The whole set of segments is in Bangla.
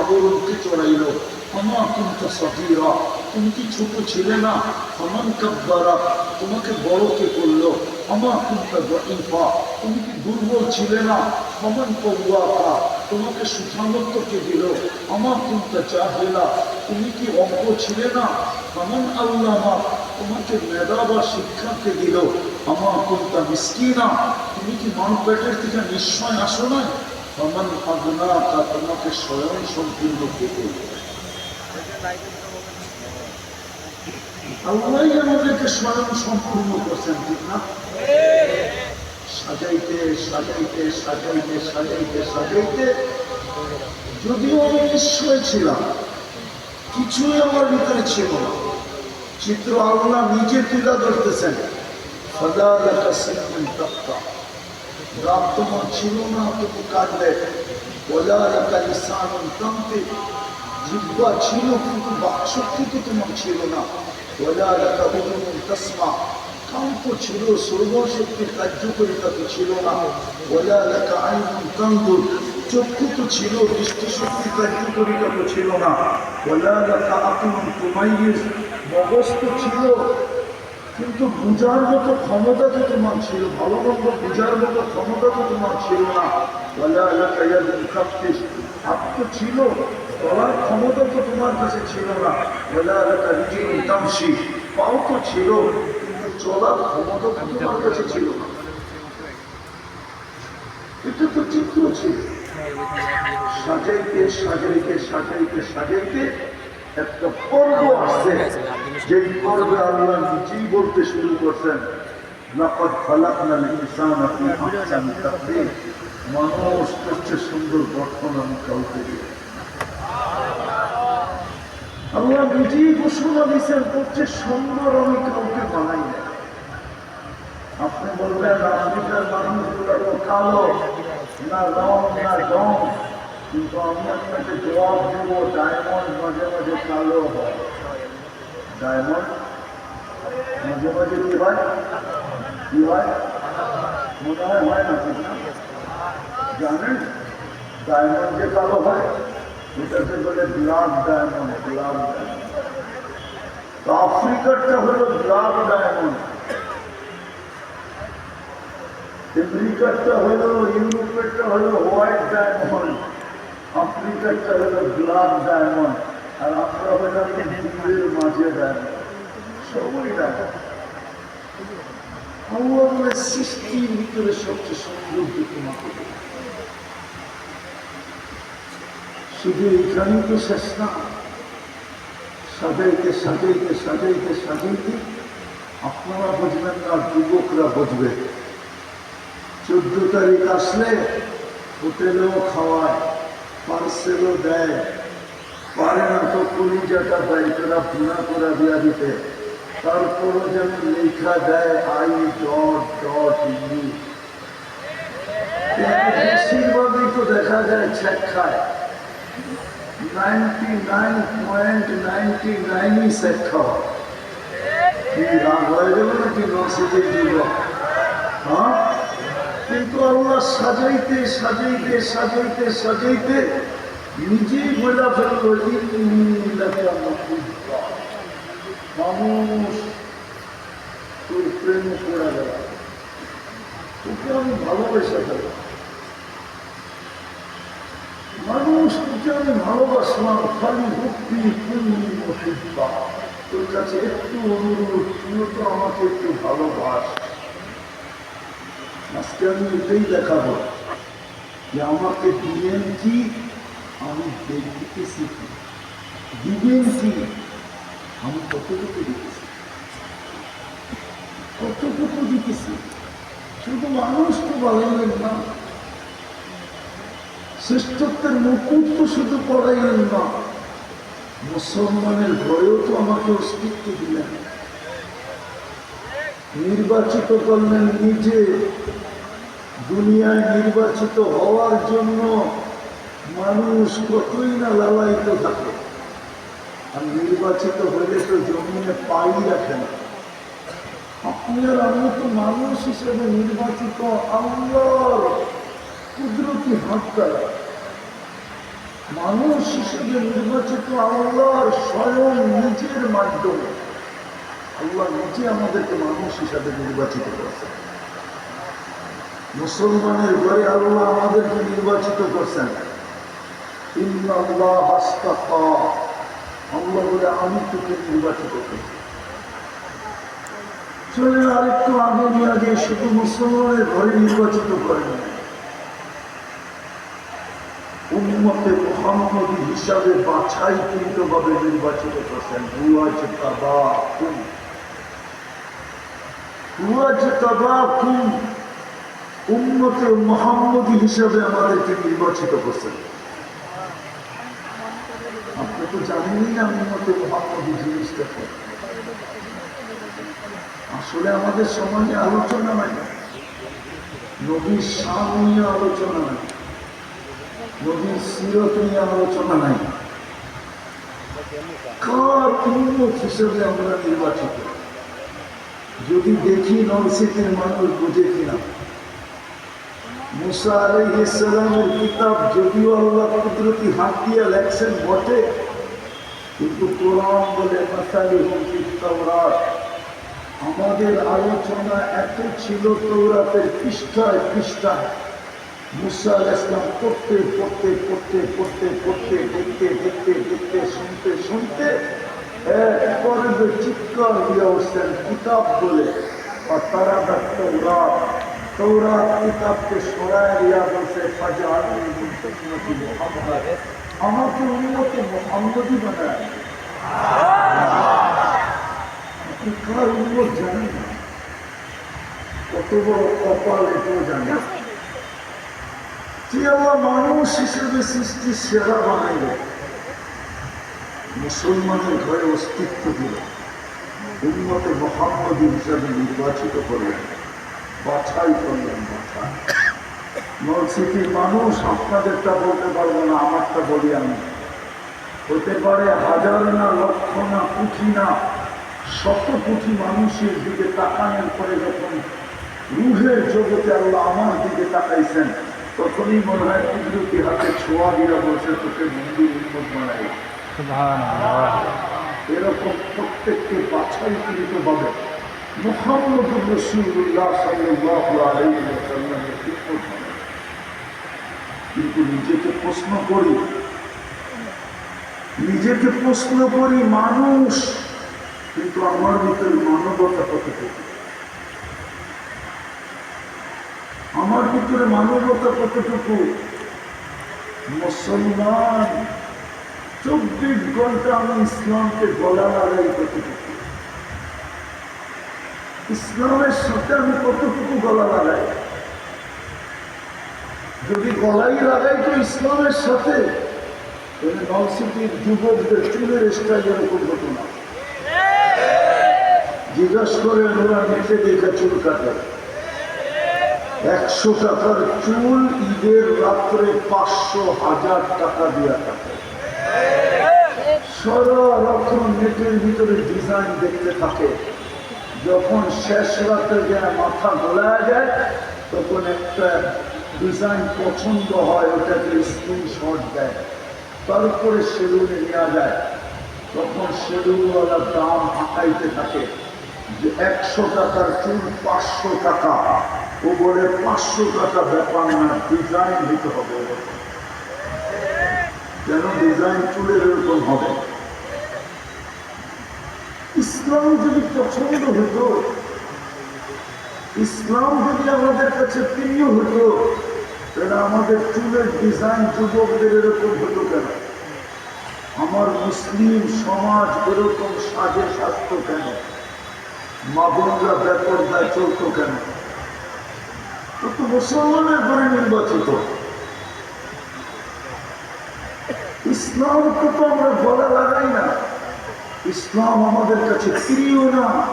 আবরণকে চড়াইল? আমা কিন্তু কি ছোট ছিলে না? তোমাকে বড় কে করল? আমা কিন্তু ইফা তুমি কি দুর্বল ছিলে না? সমান কৌয়াকা তোমাকে সুসামর্থ্যকে দিল? আমা কিন্তু চাহেলা তুমি কি অজ্ঞ ছিলে না? সমান আল্লামা তোমাকে মেধা বা শিক্ষাকে দিল। আমা কুন্তা মিসকিনা, তুমি কি মান পেটের থেকে নিশ্চয় আসো না সমান আগুনা তা তোমাকে স্বয়ং সম্পূর্ণ করল আল্লাহ আমাদেরকে স্বয়ং সম্পূর্ণ করছেন, ঠিক না? সাজাইতে সাজাইতে সাজাইতে সাজাইতে সাজাইতে, যদিও আমি নিশ্চয় ছিলাম, কিছুই আমার ভিতরে ছিল না। চিত্র আল্লাহ নিজে তুলে ধরতেছেন। সদা দেখা সিনেমেন তত্ত্বা রাত তোমার ছিল না তবু কাঁদলে বলা রাখা লিসান তন্তে জিব্বা ছিল কিন্তু বাকশক্তি তো তোমার ছিল না। বলা রাখা উদুন তসমা, কান্ত ছিল সর্বশক্তির কার্যকরিতা তো ছিল না। বলা রাখা আইন তন্দুর চক্ষু তো ছিল, দৃষ্টিশক্তি কার্যকরিতা তো ছিল না। বলা রাখা আপন তোমাইয়ের মগজ তো ছিল। কিন্তু বুঝার মতো ক্ষমতা তো তোমার ছিল, ভালো মন্দ বুঝার মতো ক্ষমতা তো তোমার ছিল না। হাত তো ছিল চলার ক্ষমতা তো তোমার কাছে ছিল না। পাও তো ছিল, কিন্তু চলার ক্ষমতা তো তোমার কাছে ছিল না। এটা তো চিত্র ছিল। সাজাইতে সাজাইতে সাজাইতে সাজাইতে একটা পর্ব আসছে। যে পর্বে আল্লাহ নিজেই বলতে শুরু করছেন আপনি বলবেন, আফ্রিকার মানুষগুলো কালো। না রং না রং কিন্তু আমি আপনাকে জবাব দেবো ডায়মন্ড মাঝে মাঝে কালো হয় ডায়মন্ড মাঝে মাঝে কি হয় কি হয় মনে হয় হয় না জানেন ডায়মন্ড যে কালো হয় এটাকে বলে ব্লাড ডায়মন্ড ব্লাড ডায়মন্ড তো আফ্রিকারটা হলো ব্লাড ডায়মন্ড আমেরিকারটা হলো ইউরোপেরটা হলো হোয়াইট ডায়মন্ড আফ্রিকারটা হলো ব্লাড ডায়মন্ড আর আমরা হলাম দুধের মাঝে ডায়মন্ড সবই ডায়মন্ড সৃষ্টির ভিতরে সবচেয়ে শুধু এখানেই তো শেষ না। সাজাইতে সাজাইতে সাজাইতে সাজাইতে আপনারা বুঝবেন না, যুবকরা বুঝবে। চোদ্দ তারিখ আসলে হোটেলেও খাওয়ায়, পার্সেলও দেয়। পারে না তো কলিজাটা দেয়, তোরা ভুনা করে দিয়া দিতে। তারপরও যেন লেখা দেয়, আই ডট ডট ইউ। বেশিরভাগই তো দেখা যায় ছেক খায়। নাইনটি নাইন পয়েন্ট নাইনটি নাইনই শেখ খাওয়া। কি রাগ হয়ে গেল নাকি নসিজে দিব হ্যাঁ? কিন্তু আল্লাহ সাজাইতে সাজাইতে সাজাইতে সাজাইতে নিজেই বলা ফেলল মানুষ তোর প্রেম করা গেল। তোকে আমি ভালোবেসে ফেল মানুষ তোকে আমি ভালোবাসলাম, খালি ভক্তি পূর্ণি তোর কাছে একটু অনুরোধ, তুইও তো আমাকে একটু ভালোবাস। আজকে আমি এটাই দেখাবো যে আমাকে দিলেন কি আমি দেখতেছি কি দিবেন কি আমি কতটুকু দিতেছি কতটুকু দিতেছি শুধু মানুষ তো বাড়াইলেন না। শ্রেষ্ঠত্বের মুকুট তো শুধু পড়াইলেন না। মুসলমানের ঘরেও তো আমাকে অস্তিত্ব দিলেন। নির্বাচিত করলেন নিজে। দুনিয়ায় নির্বাচিত হওয়ার জন্য মানুষ কতই না লালায়িত থাকে আর নির্বাচিত হলে তো জমিনে পাই রাখে না। আপনি আর আমি তো মানুষ হিসেবে নির্বাচিত, আল্লাহর কুদরতি হাত মানুষ হিসেবে নির্বাচিত আল্লাহর স্বয়ং নিজের মাধ্যমে। আল্লাহ নিজে আমাদেরকে মানুষ হিসাবে নির্বাচিত করেছেন। মুসলমানের ঘরে আল্লাহ আমাদেরকে নির্বাচিত করছেন। বলে, আমি তোকে নির্বাচিত করি আরেকটু আগে নিয়ে যে শুধু মুসলমানের ঘরে নির্বাচিত করেন মোহাম্মদী হিসাবে নির্বাচিত করছেন। হুয়াজ তাবা কুম উম্মতে মোহাম্মদী হিসাবে আমাদেরকে নির্বাচিত করছেন। আপনি তো জানেনই না উম্মতে মোহাম্মদী জিনিসটা আসলে আমাদের সমাজে আলোচনা নাই। নবীর শান নিয়ে আলোচনা নাই। নবীর সিরত নিয়ে আলোচনা নাই। কার উন্মত হিসেবে আমরা নির্বাচিত? যদি দেখি নলসিটির মানুষ বুঝে কিনা। মুসা আলাইহিসসালামের কিতাব যদিও আল্লাহ কুদরতি হাত দিয়ে লেখছেন, বটে। কিন্তু কোরআন বলে মাসালিহুম ফিত তাওরাত আমাদের আলোচনা এত ছিল তৌরাতের পৃষ্ঠায় পৃষ্ঠায়। মুসা আল ইসলাম পড়তে পড়তে পড়তে পড়তে পড়তে, দেখতে দেখতে দেখতে, শুনতে শুনতে একবারে চিৎকার দিয়ে উঠছেন কিতাব বলে। আর তারা তৌরাত তৌরাত কিতাবকে সরায় দিয়া বলছে ফাজা আলী মোহাম্মদ আমাকে উন্নতি মোহাম্মদই বানায় কার উন্মত জানেন না? কত বড় মানুষ হিসেবে সৃষ্টি সেরা বানাইল, মুসলমানের ঘরে অস্তিত্ব দিল উন্মতে মোহাম্মদী হিসাবে নির্বাচিত করলেন। বাছাই করলেন বাছাই নলসিটির মানুষ আপনাদেরটা বলতে পারব না আমারটা বলি আমি। হতে পারে হাজার না লক্ষ না কোটি না শত কোটি মানুষের দিকে তাকানোর পরে যখন রুহের জগতে আল্লাহ আমার দিকে তাকাইছেন তখনই মনে হয় কুদরতি হাতে ছোঁয়া দিয়া বলছে তোকে মন্দির উন্মত বানাই। এরকম প্রত্যেককে বাছাই বাছাইকৃত ভাবে কিন্তু নিজেকে প্রশ্ন করি, নিজেকে প্রশ্ন করি মানুষ, কিন্তু আমার ভিতরে মানবতা কতটুকু? আমার ভিতরে মানবতা কতটুকু? মুসলমান চব্বিশ ঘণ্টা আমি ইসলামকে গলা লাগাই কতটুকু? ইসলামের সাথে আমি কতটুকু গলা লাগাই? যদি গলাই লাগাই তো ইসলামের সাথে নলসিটির যুবকদের চুলের স্টাইল এরকম হতো না। জিজ্ঞাসা করে ওরা নিজে দেখে চুল কাটে। একশো টাকার চুল ঈদের রাত্রে পাঁচশো হাজার টাকা দিয়ে কাটে। সারা রকম নেটের ভিতরে ডিজাইন দেখতে থাকে। যখন শেষ রাতে যায় মাথা গোলায় যায়, তখন একটা ডিজাইন পছন্দ হয়, ওটাকে স্ক্রিন স্ক্রিনশট দেয়। তারপরে সেলুনে নেওয়া যায়। তখন সেলুনওয়ালা দাম আঁকাইতে থাকে যে একশো টাকার চুল পাঁচশো টাকা। ও বলে, পাঁচশো টাকা ব্যাপার না ডিজাইন দিতে হবে। কেন? ডিজাইন চুলের এরকম হবে। ইসলাম যদি পছন্দ হতো, ইসলাম যদি আমাদের কাছে প্রিয় হতো, তাহলে আমাদের চুলের ডিজাইন যুবকদের এরকম হতো কেন? আমার মুসলিম সমাজ এরকম সাজে স্বাস্থ্য কেন? মা বোনরা ব্যাপারদায় চলতো কেন? তো মুসলমানের ঘরে নির্বাচিত। ইসলাম তো আমরা গলা লাগাই না। ইসলাম আমাদের কাছে প্রিয় না।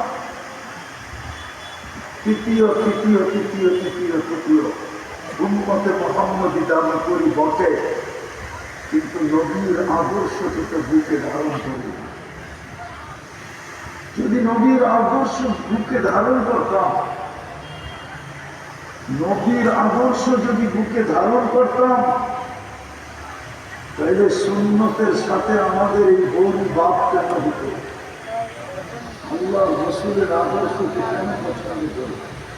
তৃতীয় তৃতীয় তৃতীয় তৃতীয় তৃতীয়। উন্মতে মোহাম্মদী দাবি করি বটে। কিন্তু নবীর আদর্শকে তো বুকে ধারণ করি। যদি নবীর আদর্শ বুকে ধারণ করতাম, নবীর আদর্শ যদি বুকে ধারণ করতাম তাহলে সুন্নতের সাথে আমাদের এই গরু বাপ কেন হতো আল্লাহ রসুলের আদর্শকে কেন পছন্দ করে